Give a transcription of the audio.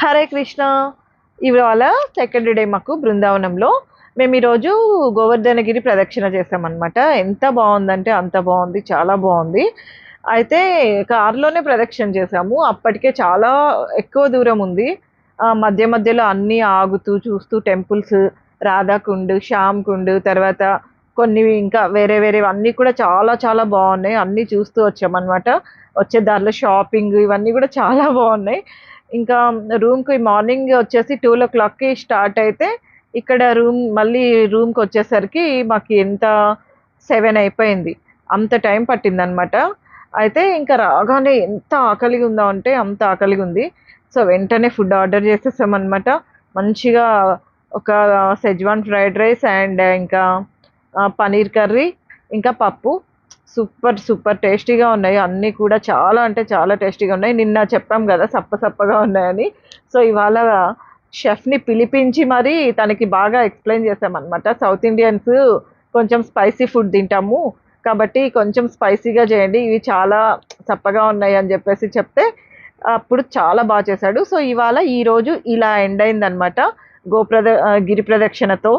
హరే కృష్ణ. ఇవాళ second day మాకు బృందావనంలో. మేము ఈరోజు గోవర్ధనగిరి ప్రదక్షిణ చేసామన్నమాట ఎంత బాగుందంటే అంత బాగుంది చాలా బాగుంది. అయితే కారులోనే ప్రదక్షిణ చేసాము అప్పటికే చాలా ఎక్కువ దూరం ఉంది. మధ్య మధ్యలో అన్నీ ఆగుతూ చూస్తూ టెంపుల్స్ రాధాకుండ్ శ్యామ్ కుండ్ తర్వాత కొన్ని ఇంకా వేరే వేరే అన్నీ కూడా చాలా చాలా బాగున్నాయి. అన్నీ చూస్తూ వచ్చామన్నమాట. వచ్చే దారిలో షాపింగ్ ఇవన్నీ కూడా చాలా బాగున్నాయి. ఇంకా రూమ్కి మార్నింగ్ వచ్చేసి టూ ఓ క్లాక్కి స్టార్ట్ అయితే ఇక్కడ రూమ్ మళ్ళీ రూమ్కి వచ్చేసరికి మాకు ఎంత సెవెన్ అయిపోయింది. అంత టైం పట్టిందనమాట అయితే ఇంకా రాగానే ఎంత ఆకలిగా ఉందా అంటే అంత ఆకలిగా ఉంది సో వెంటనే ఫుడ్ ఆర్డర్ చేసేసామన్నమాట. మంచిగా ఒక సెజ్వాన్ ఫ్రైడ్ రైస్ అండ్ ఇంకా పనీర్ కర్రీ ఇంకా పప్పు. సూపర్ సూపర్ టేస్టీగా ఉన్నాయి. అన్నీ కూడా చాలా అంటే చాలా టేస్టీగా ఉన్నాయి. నిన్న చెప్పాం కదా సప్ప సప్పగా ఉన్నాయని. సో ఇవాళ షెఫ్ని పిలిపించి మరి తనకి బాగా ఎక్స్ప్లెయిన్ చేసామన్నమాట సౌత్ ఇండియన్స్ కొంచెం స్పైసీ ఫుడ్ తింటాము. కాబట్టి కొంచెం స్పైసీగా చేయండి. ఇవి చాలా చప్పగా ఉన్నాయి అని చెప్పేసి చెప్తే అప్పుడు చాలా బాగా చేశాడు. సో ఇవాళ ఈరోజు ఇలా ఎండ్ అయిందనమాట గోప్రద గిరి ప్రదక్షిణతో.